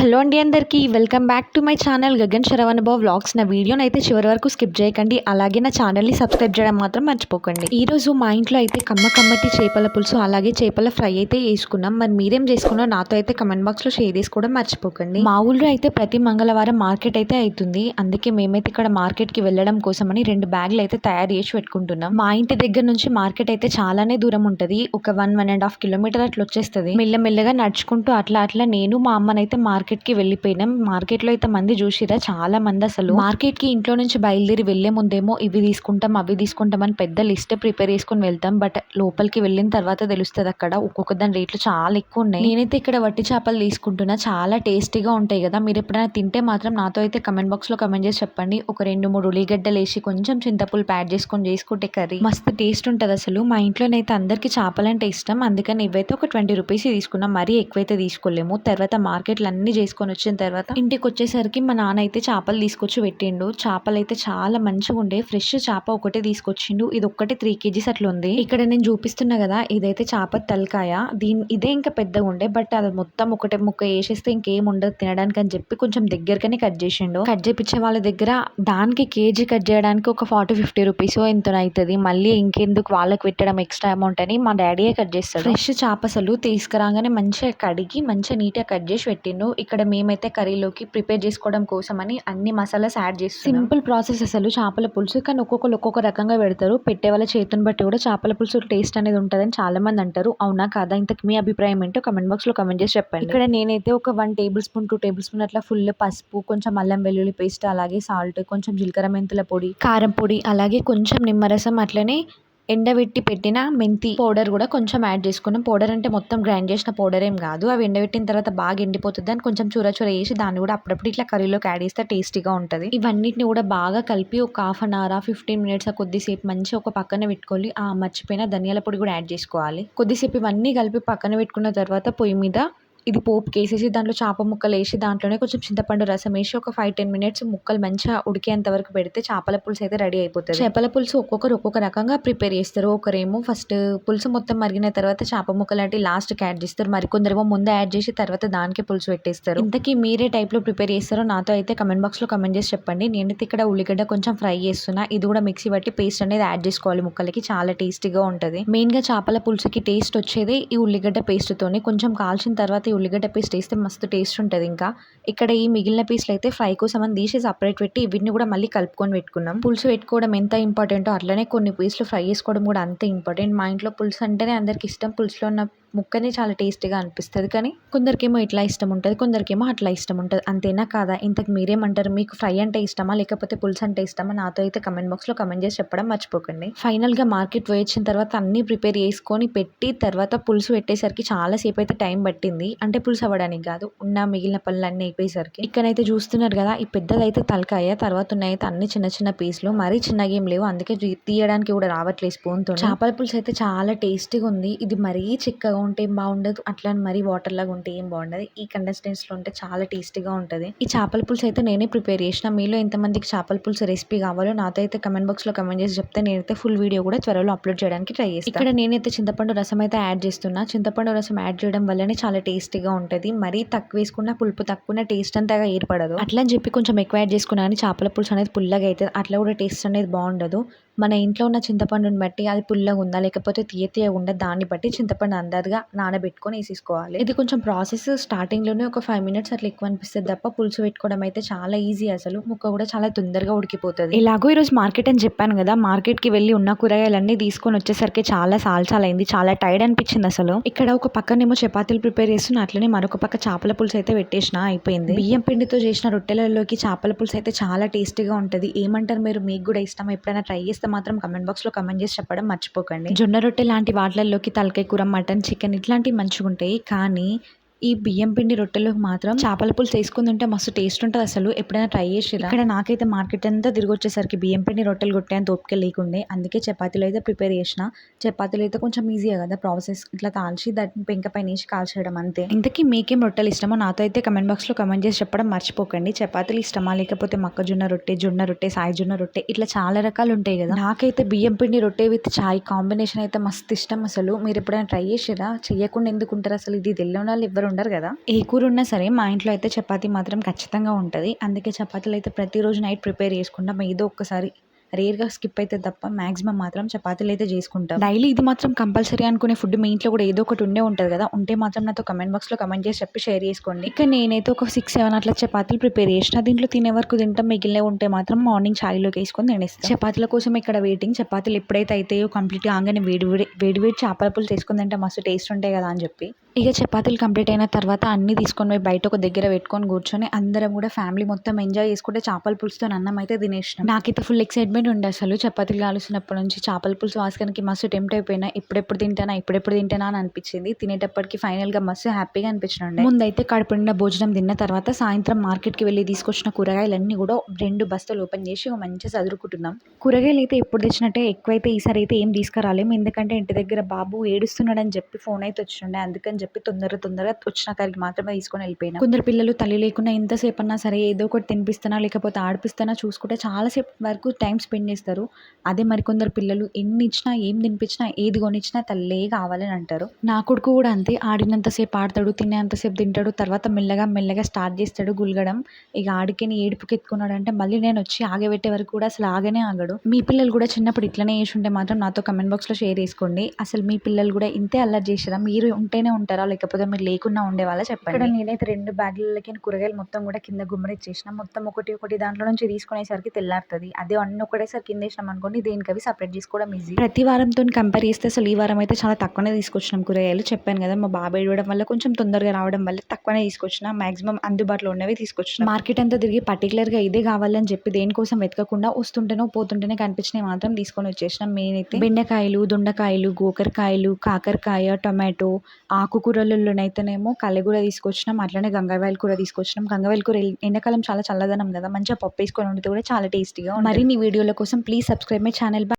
Hello అండి అందరికీ welcome back to my channel Gagan Saravanababu vlogs. నా వీడియోని అయితే చివరి వరకు స్కిప్ చేయకండి అలాగే నా ఛానల్ని సబ్స్క్రైబ్ చేయడం మాత్రం మర్చిపోకండి. ఈరోజు మా ఇంట్లో అయితే కమ్మ కమ్మటి చేపల పులుసు అలాగే చేపల ఫ్రై అయితే వేసుకున్నాం. మరి మీరేం చేసుకున్నా నాతో అయితే కమెంట్ బాక్స్లో షేర్ చేసుకోవడం మర్చిపోకండి. మా ఊళ్ళో అయితే ప్రతి మంగళవారం మార్కెట్ అయితే అవుతుంది అందుకే మేమైతే ఇక్కడ మార్కెట్కి వెళ్ళడం కోసమని రెండు బ్యాగులు అయితే తయారు చేసి పెట్టుకుంటున్నాం. మా ఇంటి దగ్గర నుంచి మార్కెట్ అయితే చాలానే దూరం ఉంటుంది. ఒక one one and half kilometre అట్లా వచ్చేస్తుంది. మెల్లమెల్లగా నడుచుకుంటూ అట్లా అట్లా నేను మా అమ్మనైతే మార్కెట్ కి వెళ్ళిపోయినాం. మార్కెట్లో అయితే మంది చూసిరా? చాలా మంది అసలు. మార్కెట్కి ఇంట్లో నుంచి బయలుదేరి వెళ్ళే ముందేమో ఇవి తీసుకుంటాం అవి తీసుకుంటాం అని పెద్ద లిస్ట్ ప్రిపేర్ చేసుకుని వెళ్తాం. బట్ లోపలికి వెళ్ళిన తర్వాత తెలుస్తుంది అక్కడ. ఒక్కొక్క దాని రేట్లు చాలా ఎక్కువ ఉన్నాయి. నేనైతే ఇక్కడ వట్టి చేపలు తీసుకుంటున్నా. చాలా టేస్టీగా ఉంటాయి కదా. మీరు ఎప్పుడైనా తింటే మాత్రం నాతో అయితే కమెంట్ బాక్స్లో కమెంట్ చేసి చెప్పండి. ఒక రెండు మూడు ఉల్లిగడ్డలు వేసి కొంచెం చింతపులు ప్యాడ్ చేసుకొని చేసుకుంటే కర్రీ. మస్తు టేస్ట్ ఉంటుంది అసలు. మా ఇంట్లోనైతే అందరికి చేపలంటే ఇష్టం. అందుకని ఇవైతే ఒక ట్వంటీ రూపీస్ తీసుకున్నాం. మరీ ఎక్కువైతే తీసుకోలేము. తర్వాత మార్కెట్లు అన్ని చేసుకొని వచ్చిన తర్వాత ఇంటికి వచ్చేసరికి మా నాన్న అయితే చేపలు తీసుకొచ్చి పెట్టిండు. చేపలు అయితే చాలా మంచిగా ఉండే. ఫ్రెష్ చేప ఒకటే తీసుకొచ్చిండు. ఇది ఒక్కటి త్రీ కేజీస్ అట్లా ఉంది. ఇక్కడ నేను చూపిస్తున్నా కదా ఇదైతే చేప తలకాయ. దీని ఇదే ఇంకా పెద్దగా ఉండే బట్ అది మొత్తం ఒకటే ముక్క వేసేస్తే ఇంకేం ఉండదు తినడానికి అని చెప్పి కొంచెం దగ్గరగానే కట్ చేసిండు. కట్ చేపించే వాళ్ళ దగ్గర దానికి కేజీ కట్ చేయడానికి ఒక ఫార్టీ ఫిఫ్టీ రూపీస్ ఎంతనవుతుంది మళ్ళీ ఇంకెందుకు వాళ్ళకి పెట్టడం ఎక్స్ట్రా అమౌంట్ అని మా డాడీయే కట్ చేస్తాడు. ఫ్రెష్ చేప అసలు తీసుకురాగానే మంచిగా కడిగి మంచిగా నీట్గా కట్ చేసి పెట్టిండు. ఇక్కడ మేమైతే కర్రీలోకి ప్రిపేర్ చేసుకోవడం కోసమని అన్ని మసాలాస్ యాడ్ చేస్తాం సింపుల్ ప్రాసెస్ అసలు చేపల పులుసు. కానీ ఒక్కొక్కరు ఒక్కొక్క రకంగా పెడతారు. పెట్టే వాళ్ళ చేతిని బట్టి కూడా చేపల పులుసు టేస్ట్ అనేది ఉంటుందని చాలా మంది అంటారు. అవునా కాదా? ఇంతకు మీ అభిప్రాయం ఏంటో కమెంట్ బాక్స్లో కమెంట్ చేసి చెప్పండి. ఇక్కడ నేనైతే ఒక one tablespoon two tablespoon అట్లా ఫుల్ పసుపు కొంచెం అల్లం వెల్లుల్లి పేస్ట్ అలాగే సాల్ట్ కొంచెం జీలకర్ర మెంతుల పొడి కారం పొడి అలాగే కొంచెం నిమ్మరసం అట్లనే ఎండబెట్టి పెట్టిన మెంతి పౌడర్ కూడా కొంచెం యాడ్ చేసుకున్నాం. పౌడర్ అంటే మొత్తం గ్రైండ్ చేసిన పౌడర్ ఏం కాదు. అవి ఎండబెట్టిన తర్వాత బాగా ఎండిపోతుంది. అని కొంచెం చూర చూర వేసి దాన్ని కూడా అప్పుడప్పుడు ఇట్లా కర్రీలోకి యాడ్ చేస్తే టేస్టీగా ఉంటుంది. ఇవన్నిటిని కూడా బాగా కలిపి ఒక half an hour fifteen minutes కొద్దిసేపు మంచి ఒక పక్కన పెట్టుకోవాలి. ఆ మర్చిపోయిన ధనియాల పొడి కూడా యాడ్ చేసుకోవాలి. కొద్దిసేపు ఇవన్నీ కలిపి పక్కన పెట్టుకున్న తర్వాత పొయ్యి మీద ఇది పోపుకి వేసేసి దాంట్లో చేప ముక్కలు వేసి దాంట్లోనే కొంచెం చింతపండు రసం వేసి ఒక ఫైవ్ టెన్ మినిట్స్ ముక్కలు మంచిగా ఉడికేంత వరకు పెడితే చేపల పులుసు అయితే రెడీ అయిపోతుంది. చేపల పులుసు ఒక్కొక్కరు ఒక్కొక్క రకంగా ప్రిపేర్ చేస్తారు. ఒకరేమో ఫస్ట్ పులుసు మొత్తం మరిగిన తర్వాత చేప ముక్కలు అంటే లాస్ట్కి యాడ్ చేస్తారు. మరికొందరేమో ముందే యాడ్ చేసి తర్వాత దానికే పులుసు పెట్టేస్తారు. ఇంతకీ మీరే టైప్లో ప్రిపేర్ చేస్తారో నాతో అయితే కమెంట్ బాక్స్లో కమెంట్ చేసి చెప్పండి. నేనైతే ఇక్కడ ఉల్లిగడ్డ కొంచెం ఫ్రై చేస్తున్నా. ఇది కూడా మిక్సీ బట్టి పేస్ట్ అనేది యాడ్ చేసుకోవాలి ముక్కలకి. చాలా టేస్టీగా ఉంటుంది. మెయిన్గా చేపల పులుసుకి టేస్ట్ వచ్చేది ఈ ఉల్లిగడ్డ పేస్ట్తోనే కొంచెం కాల్చిన తర్వాత ఈ ఉల్లిగడ్డ పేస్ట్ వేస్తే మస్తు టేస్ట్ ఉంటుంది ఇంకా. ఇక్కడ ఈ మిగిలిన పీస్లు అయితే ఫ్రై కోసం అని తీసి సపరేట్ పెట్టి వీటిని కూడా మళ్ళీ కలుపుకొని పెట్టుకున్నాం. పులుసు పెట్టుకోవడం ఎంత ఇంపార్టెంటో అట్లనే కొన్ని పీస్లు ఫ్రై చేసుకోవడం కూడా అంతే ఇంపార్టెంట్ మా ఇంట్లో పులుసు అంటేనే అందరికి ఇష్టం. పులుసులో ఉన్న ముక్కనే చాలా టేస్టీగా అనిపిస్తుంది. కానీ కొందరికేమో ఇట్లా ఇష్టం ఉంటుంది కొందరికేమో అట్లా ఇష్టం ఉంటుంది అంతేనా కాదా? ఇంతకు మీరేమంటారు? మీకు ఫ్రై అంటే ఇష్టమా? లేకపోతే పులుసు అంటే ఇష్టమా? నాతో అయితే కమెంట్ బాక్స్లో కమెంట్ చేసి చెప్పడం మర్చిపోకండి. ఫైనల్గా మార్కెట్ పోయి తర్వాత అన్నీ ప్రిపేర్ చేసుకొని పెట్టి తర్వాత పులుసు పెట్టేసరికి చాలాసేపు అయితే టైం పట్టింది. అంటే పులుసు అవ్వడానికి కాదు ఉన్న మిగిలిన పనులు అన్నీ అయిపోయేసరికి. ఇక్కడైతే చూస్తున్నారు కదా ఈ పెద్దదైతే తలకాయ తర్వాత ఉన్నాయితే అన్ని చిన్న చిన్న పీసులు. మరీ చిన్నగా ఏం లేవు. అందుకే తీయడానికి కూడా రావట్లేదు స్పూన్తో చేపల పులుసు అయితే చాలా టేస్టీగా ఉంది. ఇది మరీ చిక్కగా ఉంటే ఏం బాగుండదు అట్లా మరీ వాటర్ లాగా ఉంటే ఏం బాగుండదు. ఈ కండెన్స్టెన్స్లో ఉంటే చాలా టేస్టీగా ఉంటుంది. ఈ చేపల పులుసు అయితే నేనే ప్రిపేర్ చేసిన. మీలో ఎంతమందికి చేపల పులుసు రెసిపీ కావాలో నాతో అయితే కమెంట్ బాక్స్లో కమెంట్ చేసి చెప్తే నేనైతే ఫుల్ వీడియో కూడా త్వరలో అప్లోడ్ చేయడానికి ట్రై చేస్తాను ఇక్కడ నేనైతే చింతపండు రసం అయితే యాడ్ చేస్తున్నా. చింతపండు రసం యాడ్ చేయడం వల్లనే చాలా టేస్టీగా ఉంటుంది. మరీ తక్కువ వేసుకున్న పులుపు తక్కువ టేస్ట్ అంతగా ఏర్పడదు. అట్లా అని చెప్పి కొంచెం ఎక్కువ యాడ్ చేసుకున్నా కానీ చేపల పులుసు అనేది పుల్లగా అవుతుంది అట్లా కూడా టేస్ట్ అనేది బాగుండదు. మన ఇంట్లో ఉన్న చింతపండుని బట్టి అది పుల్లగా ఉందా లేకపోతే తీయ తీయగా ఉందా దాన్ని బట్టి చింతపండు అందాజుగా నానబెట్టుకొని వేసేసుకోవాలి. ఇది కొంచెం ప్రాసెస్ స్టార్టింగ్లోనే ఒక ఫైవ్ మినిట్స్ అట్లా ఎక్కువ అనిపిస్తుంది తప్ప పులుసు పెట్టుకోవడం అయితే చాలా ఈజీ అసలు. ముక్క కూడా చాలా తొందరగా ఉడికిపోతుంది. ఇలాగో ఈరోజు మార్కెట్ అని చెప్పాను కదా మార్కెట్కి వెళ్ళి ఉన్న కూరగాయలన్నీ తీసుకొని వచ్చేసరికి చాలా సాల్సాలు అయింది చాలా టైర్డ్ అనిపించింది అసలు. ఇక్కడ ఒక పక్కనేమో చపాతీలు ప్రిపేర్ చేస్తున్నా అట్లనే మరొక పక్క చేపల పులుసు అయితే పెట్టేసిన అయిపోయింది. బియ్యం పిండితో చేసిన రొట్టెలలోకి చేపల పులుసు అయితే చాలా టేస్టీగా ఉంటుంది. ఏమంటారు మీరు? మీకు కూడా ఇష్టం ఎప్పుడైనా ట్రై చేస్తే మాత్రం కమెంట్ బాక్స్లో కమెంట్ చేసి చెప్పడం మర్చిపోకండి. జొన్న రొట్టె లాంటి వాటిలలోకి తలకాయ కూర మటన్ చికెన్ ఇట్లాంటివి మంచిగా ఉంటాయి కానీ ఈ బియ్యం పిండి రొట్టెలకు మాత్రం చేపల పులుసు వేసుకుని తింటే మస్తు టేస్ట్ ఉంటుంది అసలు. ఎప్పుడైనా ట్రై చేసిరా ఇక్కడ నాకైతే మార్కెట్ అంతా తిరిగి వచ్చేసరికి బియ్యం పిండి రొట్టెలు కొట్టే అంత ఓపిక లేకుండే. అందుకే చపాతీలు అయితే ప్రిపేర్ చేసిన. చపాతీలు అయితే కొంచెం ఈజీగా కదా ప్రాసెస్ ఇట్లా కాల్చి దాన్ని పెంక పైన వేసి కాల్చేయడం అంతే. ఇంతకీ మీకేం రొట్టెలు ఇష్టమో నాతో అయితే కమెంట్ బాక్స్లో కమెంట్ చేసి చెప్పడం మర్చిపోకండి. చపాతీలు ఇష్టమా లేకపోతే మొక్కజొన్న రొట్టె జొన్న రొట్టె సాయి జొన్న రొట్టె ఇట్లా చాలా రకాలు ఉంటాయి కదా. నాకైతే బియ్యం పిండి రొట్టె విత్ చాయ్ కాంబినేషన్ అయితే మస్తు ఇష్టం అసలు. మీరు ఎప్పుడైనా ట్రై చేసిరా చెయ్యకుండా ఎందుకు ఉంటారు అసలు? ఇది తెలియని వాళ్ళు ఎవరు ఉండరు కదా? ఏ కూర ఉన్నా సరే మా ఇంట్లో అయితే చపాతీ మాత్రం ఖచ్చితంగా ఉంటుంది. అందుకే చపాతీలు అయితే ప్రతిరోజు నైట్ ప్రిపేర్ చేసుకుంటాం. ఏదో ఒక్కసారి రేర్గా స్కిప్ అయితే తప్ప మాక్సిమం మాత్రం చపాతీలు అయితే చేసుకుంటాం. డైలీ ఇది మాత్రం కంపల్సరీ అనుకునే ఫుడ్ మీ ఇంట్లో కూడా ఏదో ఒకటి ఉండే ఉంటుంది కదా? ఉంటే మాత్రం నాతో కమెంట్ బాక్స్లో కమెంట్ చేసి చెప్పి షేర్ చేసుకోండి. ఇక నేనైతే ఒక సిక్స్ సెవెన్ అట్లా చపాతీలు ప్రిపేర్ చేసిన. దీంట్లో తినే వరకు తింటాం. మిగిలిన ఉంటే మాత్రం మార్నింగ్ ఛాయ్లోకి వేసుకొని తినేస్తాం. చపాతీల కోసం ఇక్కడ వెయిటింగ్ చపాతీలు ఎప్పుడైతే అవుతాయో కంప్లీట్గా ఆగానే వేడి వేడి వేడి వేడి చేపల పులుసు చేసుకుని తింటే మస్తు టేస్ట్ ఉంటాయి కదా అని చెప్పి. ఇక చపాతీలు కంప్లీట్ అయిన తర్వాత అన్నీ తీసుకొని పోయి బయట ఒక దగ్గర పెట్టుకొని కూర్చొని అందరం కూడా ఫ్యామిలీ మొత్తం ఎంజాయ్ చేసుకుంటే చేపల పులుసుతో అన్నం అయితే తినేసినాం. నాకైతే ఫుల్ ఎక్సైట్మెంట్ ఉండే అసలు చపాతీలు కాలుస్తున్నప్పటి నుంచి చేపల పులుసు వాసనకి మస్తు టెంప్ట్ అయిపోయినా ఎప్పుడెప్పుడు తింటానా ఎప్పుడెప్పుడు తింటానా అని అనిపించింది. తినేటప్పటికి ఫైనల్గా మస్తు హ్యాపీగా అనిపించినండి ముందైతే కడుపు నిండా భోజనం తిన్న తర్వాత సాయంత్రం మార్కెట్కి వెళ్ళి తీసుకొచ్చిన కూరగాయలన్నీ కూడా రెండు బస్తాలు ఓపెన్ చేసి మంచిగా చదువుకుంటున్నాం కూరగాయలు అయితే ఎప్పుడు తెచ్చినట్టే ఎక్కువైతే ఈసారి అయితే ఏం తీసుకురాలేము ఎందుకంటే ఇంటి దగ్గర బాబు ఏడుస్తున్నాడని చెప్పి ఫోన్ అయితే వచ్చిండే. అందుకని చెప్పి తొందర తొందరగా వచ్చిన కాడికి మాత్రమే తీసుకొని వెళ్ళిపోయినా. కొందరు పిల్లలు తల్లి లేకుండా ఎంతసేపు అన్నా సరే ఏదో ఒకటి తినిపిస్తానా లేకపోతే ఆడిపిస్తానా చూసుకుంటే చాలాసేపు వరకు టైం స్పెండ్ చేస్తారు. అదే మరికొందరు పిల్లలు ఎన్ని ఇచ్చినా ఏం తినిపించినా ఏది కొనిచ్చినా తల్లే కావాలని అంటారు. నా కొడుకు కూడా అంతే. ఆడినంతసేపు ఆడతాడు తినేంతసేపు తింటాడు. తర్వాత మెల్లగా మెల్లగా స్టార్ట్ చేస్తాడు గులగడం. ఇక ఆడికని ఏడుపుకెత్తుకున్నాడు అంటే మళ్ళీ నేను వచ్చి ఆగబెట్టే వరకు కూడా అసలు ఆగనే ఆగడు. మీ పిల్లలు కూడా చిన్నప్పుడు ఇట్లనే చేసి ఉంటే మాత్రం నాతో కమెంట్ బాక్స్లో షేర్ చేసుకోండి. అసలు మీ పిల్లలు కూడా ఇంతే అల్లరి చేసారా మీరు ఉంటేనే ఉంటారు లేకపోతే మీరు లేకుండా ఉండే వాళ్ళ చెప్పండి. ఇక్కడ నేనైతే రెండు బ్యాగులకి కూరగాయలు మొత్తం కూడా కింద గుమ్మరిచ్చేసిన మొత్తం ఒకటి ఒకటి దాంట్లో నుంచి తీసుకునేసరికి తెల్లారుతుంది. అదే అన్ని ఒకటేసారి కింద వేసినాం అనుకోండి దేనికి అవి సపరేట్ చేసుకోవడం ఈజీ ప్రతి వారంతో కంపేర్ చేస్తే అసలు ఈ వారం అయితే చాలా తక్కువనే తీసుకొచ్చినాం కూరగాయలు. చెప్పాను కదా మా బాబాయ్ ఇవ్వడం వల్ల కొంచెం తొందరగా రావడం వల్ల తక్కువనే తీసుకొచ్చిన. మాక్సిమం అందుబాటులో ఉన్నవి తీసుకొచ్చిన. మార్కెట్ అంతా తిరిగి పర్టికులర్గా ఇదే కావాలని చెప్పి దేనికోసం వెతకకుండా వస్తుంటేనో పోతుంటేనే కనిపించినవి మాత్రం తీసుకొని వచ్చేసినాం. మెయిన్ అయితే బెండకాయలు దొండకాయలు గోకరకాయలు కాకరకాయ టొమాటో ఆకుకూరలలోనైతేనేమో కల్లెగూర తీసుకొచ్చినాం అట్లనే గంగవాయల కూర తీసుకొచ్చినాం. గంగవాయల కూర ఎండాకాలం చాలా చల్లదనం కదా మంచిగా పప్పు వేసుకొని వండితే కూడా చాలా టేస్టీగా మరిన్ని వీడియోల కోసం ప్లీజ్ సబ్స్క్రైబ్ మై ఛానల్.